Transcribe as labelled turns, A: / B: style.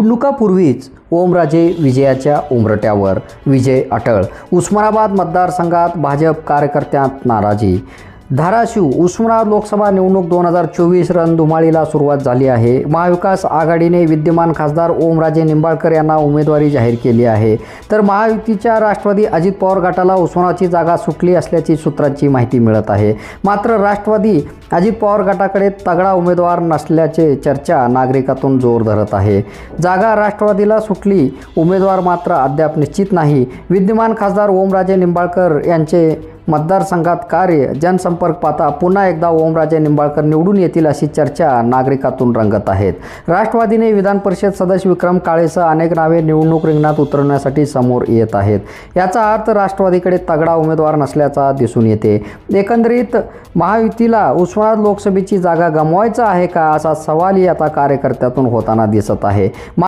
A: निवडणुकापूर्वीच ओमराजे विजयाच्या उमरट्यावर विजय अटळ. उस्मानाबाद मतदारसंघात भाजप कार्यकर्त्यांत नाराजी. धाराशिव उस्मानाबाद लोकसभा निवडणूक दोन हजार चोवीस रणधुमाळीला सुरुवात झाली आहे. महाविकास आघाडीने विद्यमान खासदार ओमराजे निंबाळकर यांना उमेदवारी जाहीर केली आहे. तर महायुतीच्या राष्ट्रवादी अजित पवार गटाला उस्मानाची जागा सुटली असल्याची सूत्रांची माहिती मिळत आहे. मात्र राष्ट्रवादी अजित पवार गटाकडे तगडा उमेदवार नसल्याचे चर्चा नागरिकातून जोर धरत आहे. जागा राष्ट्रवादीला सुटली उमेदवार मात्र अद्याप निश्चित नाही. विद्यमान खासदार ओमराजे निंबाळकर यांचे मतदारसंघात कार्य जनसंपर्क पाहता पुन्हा एकदा ओमराजे निंबाळकर निवडून येतील अशी चर्चा नागरिकातून रंगत आहेत. राष्ट्रवादीने विधान परिषद सदस्य विक्रम काळेसह अनेक नावे निवडणूक रिंगणात उतरवण्यासाठी समोर येत आहेत. याचा अर्थ राष्ट्रवादीकडे तगडा उमेदवार नसल्याचा दिसून येते. एकंदरीत महायुतीला उस्मानाबाद लोकसभेची जागा गमवायचा आहे का असा सवालही आता कार्यकर्त्यातून होताना दिसत आहे.